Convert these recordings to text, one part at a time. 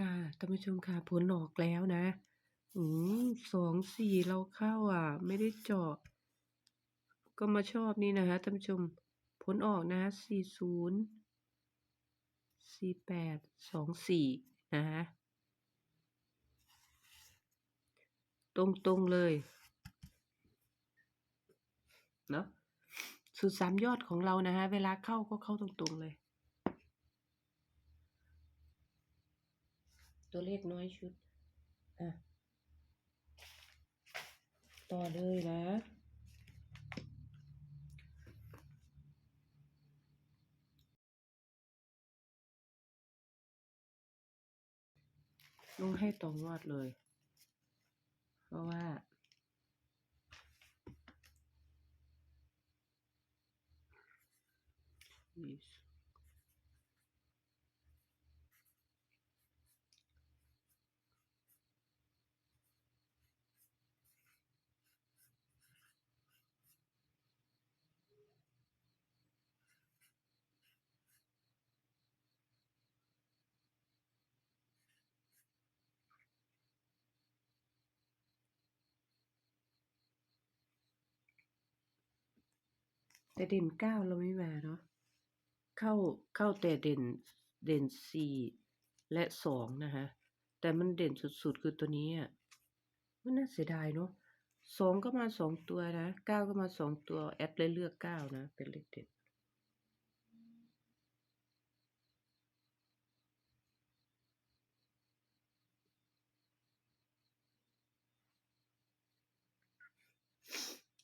ค่ะท่านผู้ชมค่ะผลออกแล้วนะ อืมสองสี่เราเข้าอะ ไม่ได้เจาะก็มาชอบนี่นะคะท่านผู้ชม ผลออกนะสี่ศูนย์สี่แปดสองสี่นะคะตรงตรงๆเลยเนาะสูตรสามยอดของเรานะคะเวลาเข้าก็เข้าตรงๆเลย ตัวเลขน้อยชุด อะ ต่อเลยนะลงให้ตรงวดเลย เพราะว่า Yes. แต่เด่นเก้าเราไม่มาเนาะเข้าเข้าแต่เด่นเด่นสี่และสองนะคะแต่มันเด่นสุดๆคือตัวนี้อะมันน่าเสียดายเนาะสองก็มาสองตัวนะเก้าก็มาสองตัวแอดเลยเลือกเก้านะ เป็นเลขเด็ด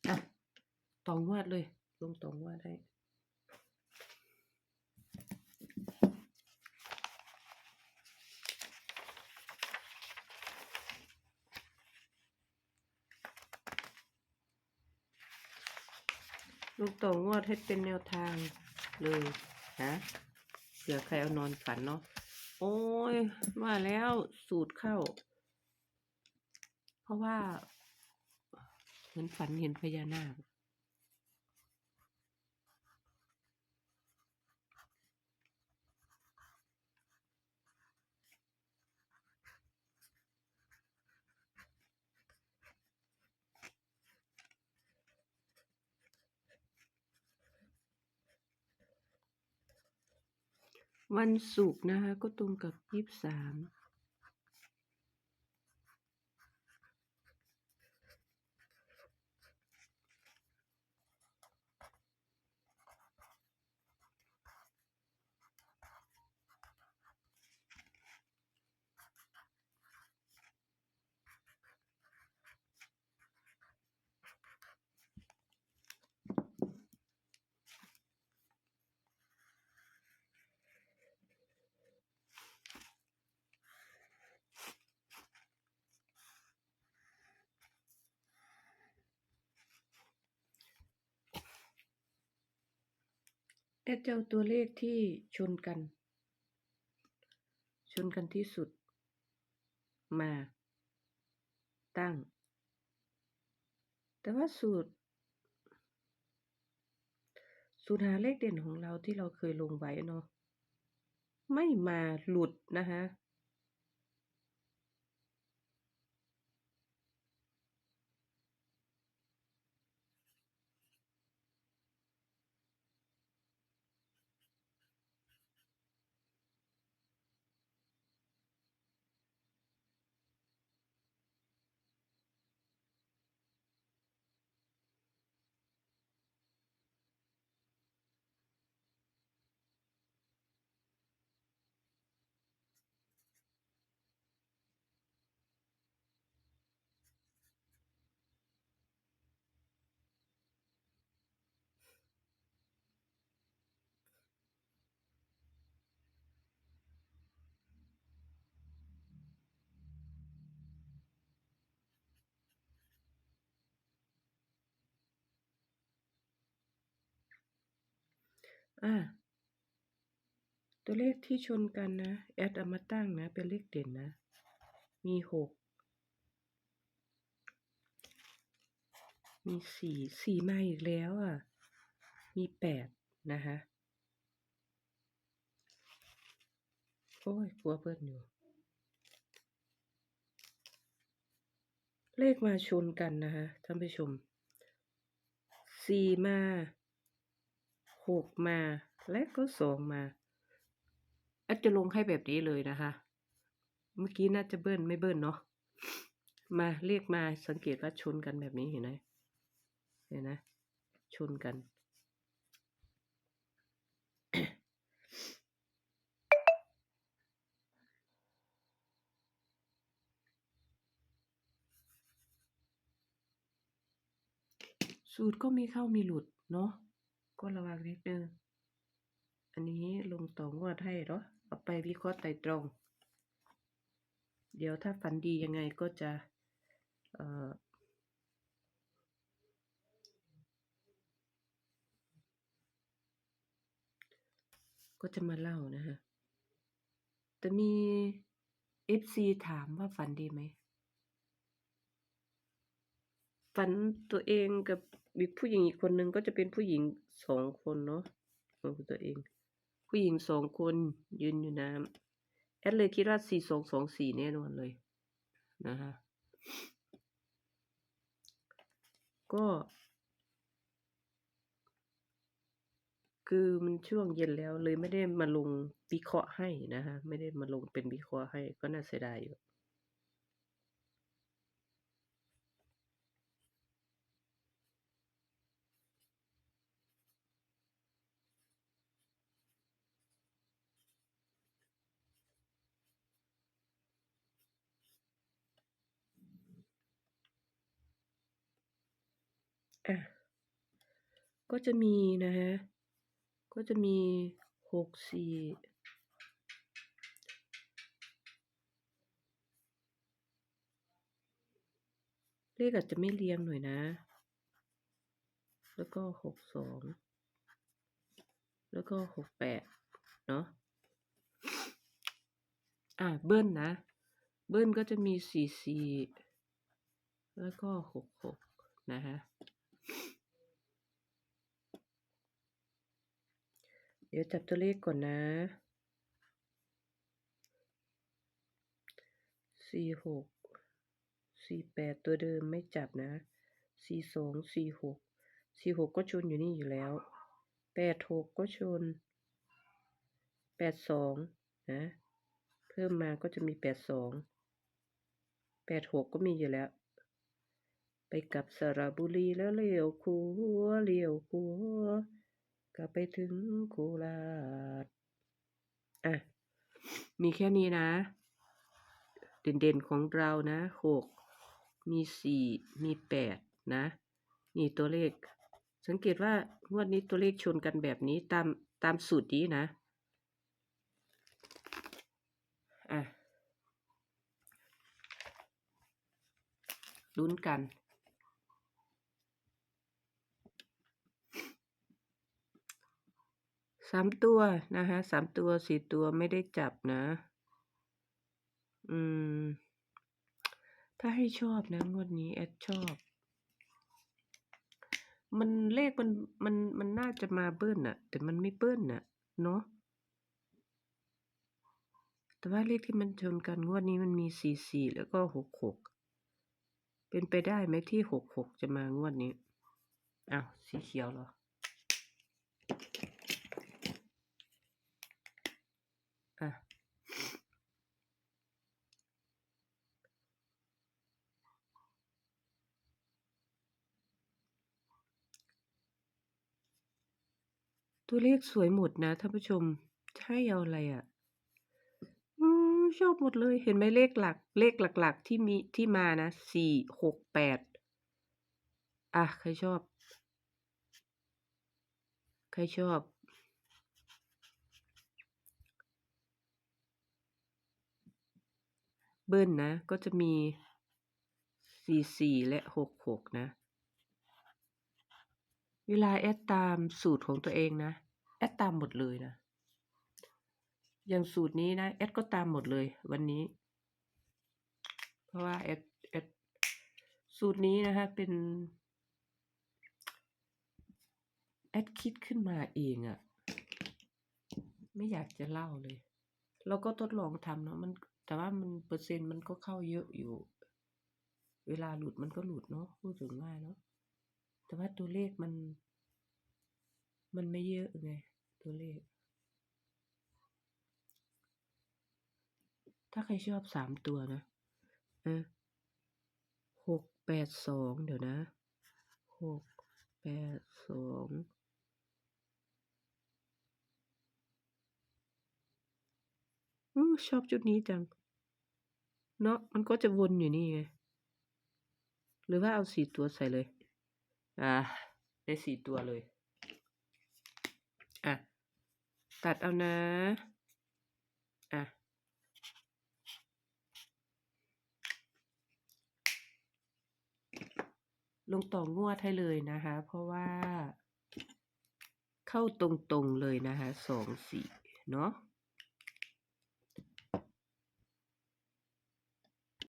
อะตองวาดเลย ลงตองวาดให้ลูกต่องวดให้เป็นแนวทางเลยนะเผื่อใครเอานอนฝันเนาะโอ้ยว่าแล้วสูตรเข้า เพราะว่า เหมือนฝันเห็นพญานาค วันศุกร์นะคะ ก็ตรงกับยี่สิบสาม แอดจะเอาตัวเลขที่ชนกัน ชนกันที่สุด มา ตั้ง แต่ว่าสูตร สูตรหาเลขเด่นของเราที่เราเคยลงไว้เนาะไม่มาหลุดนะคะ อ่า ตัวเลขที่ชนกันนะ แอดเอามาตั้งนะ เป็นเลขเด่นนะ มีหก มีสี่สี่มาอีกแล้วอะ มีแปดนะคะโอ้ยกลัวเพื่อนอยู่ เลขมาชนกันนะคะท่านผู้ชมสี่มา หกมาและก็สองมาอาจจะลงให้แบบนี้เลยนะคะ เมื่อกี้น่าจะเบิ้ลไม่เบิ้ลเนาะมาเลขมาสังเกตว่าชนกันแบบนี้เห็นไหมเห็นนะชนกัน สูตรก็มีเข้ามีหลุดเนาะ ก็ระวังนิดนึง อันนี้ลงต่องวดให้เนาะเอาไปวิเคราะห์ไตรตรง เดี๋ยวถ้าฝันดียังไงก็จะเอ่อก็จะมาเล่านะฮะ แต่มี FC ถามว่าฝันดีไหม ฝันตัวเองกับ อีกผู้หญิงอีกคนนึงก็จะเป็นผู้หญิงสองคนเนาะของตัวเอง ผู้หญิงสองคนยืนอยู่น้ำแอดเลยคิดว่าสี่สองสองสี่แน่นอนเลยนะฮะก็ คือมันช่วงเย็นแล้วเลยไม่ได้มาลงวิเคราะห์ให้นะฮะ ไม่ได้มาลงเป็นวิเคราะห์ให้ก็น่าเสียดายอยู่ อะก็จะมีนะฮะ ก็จะมีหกสี่เลขอาจจะไม่เรียงหน่อยนะ แล้วก็หกสอง แล้วก็หกแปดเนาะ อะเบิ้ลนะ เบิ้ลก็จะมีสี่สี่ แล้วก็หกหกนะฮะ ดี๋ยวจับตัวเลขก่อนนะสี่หกสี่แปดตัวเดิมไม่จับนะสี่สองสี่หกสี่หกก็ชนอยู่นี่อยู่แล้วแปดหกก็ชนแปดสองนะเพิ่มมาก็จะมีแปดสองแปดหกก็มีอยู่แล้ว ไปกับสระบุรีแล้วเลี้ยวขัวาเลี้ยวขัวา กลับไปถึงโคราชอะ มีแค่นี้นะ เด่นๆของเรานะหกมีสี่มีแปดนะ นี่ตัวเลข สังเกตว่างวดนี้ตัวเลขชนกันแบบนี้ตามตามสูตรนี้นะ อะลุ้นกันามตัวนะคะสามตัวสี่ตัวไม่ได้จับนะ อืม ถ้าให้ชอบนะ งวดนี้แอดชอบ มันเลขมันมันมันน่าจะมาเบิ้ลน่ะแต่มันไม่เบิ้ลน่ะเนาะแต่ว่าเลขที่มันชนกันงวดนี้มันมีสี่สี่แล้วก็หกหกเป็นไปได้ไหมที่หกหกจะมางวดนี้อ้าวสีเขียวเหรอ อะ ตัวเลขสวยหมดนะท่านผู้ชมให้เอาอะไรอะ่ะอืมชอบหมดเลย เห็นไหมเลขหลัก เลขหลักๆที่มีที่มานะสี่หกแปดอะ ใครชอบ ใครชอบเบิ้ลนะ ก็จะมีสี่สี่และหกหกนะ เวลาแอดตามสูตรของตัวเองนะ แอดตามหมดเลยนะ อย่างสูตรนี้นะแอดก็ตามหมดเลยวันนี้ เพราะว่าแอดแอดสูตรนี้นะคะเป็นแอดคิดขึ้นมาเองอะไม่อยากจะเล่าเลย เราก็ทดลองทำเนาะมัน แต่ว่ามันเปอร์เซ็นต์มันก็เข้าเยอะอยู่ เวลาหลุดมันก็หลุดเนาะพูดถึงว่าเนาะ แต่ว่าตัวเลขมัน มันไม่เยอะไงตัวเลข ถ้าใครชอบสามตัวนะอะหกแปดสองเดี๋ยวนะหกแปดสองอือชอบจุดนี้จัง เนาะมันก็จะวนอยู่นี่ไง หรือว่าเอาสี่ตัวใส่เลย อ่าได้สี่ตัวเลย อะ ตัดเอานะ อะ ลงต่องวดให้เลยนะคะ เพราะว่า เข้าตรงๆเลยนะคะสองสี่เนาะ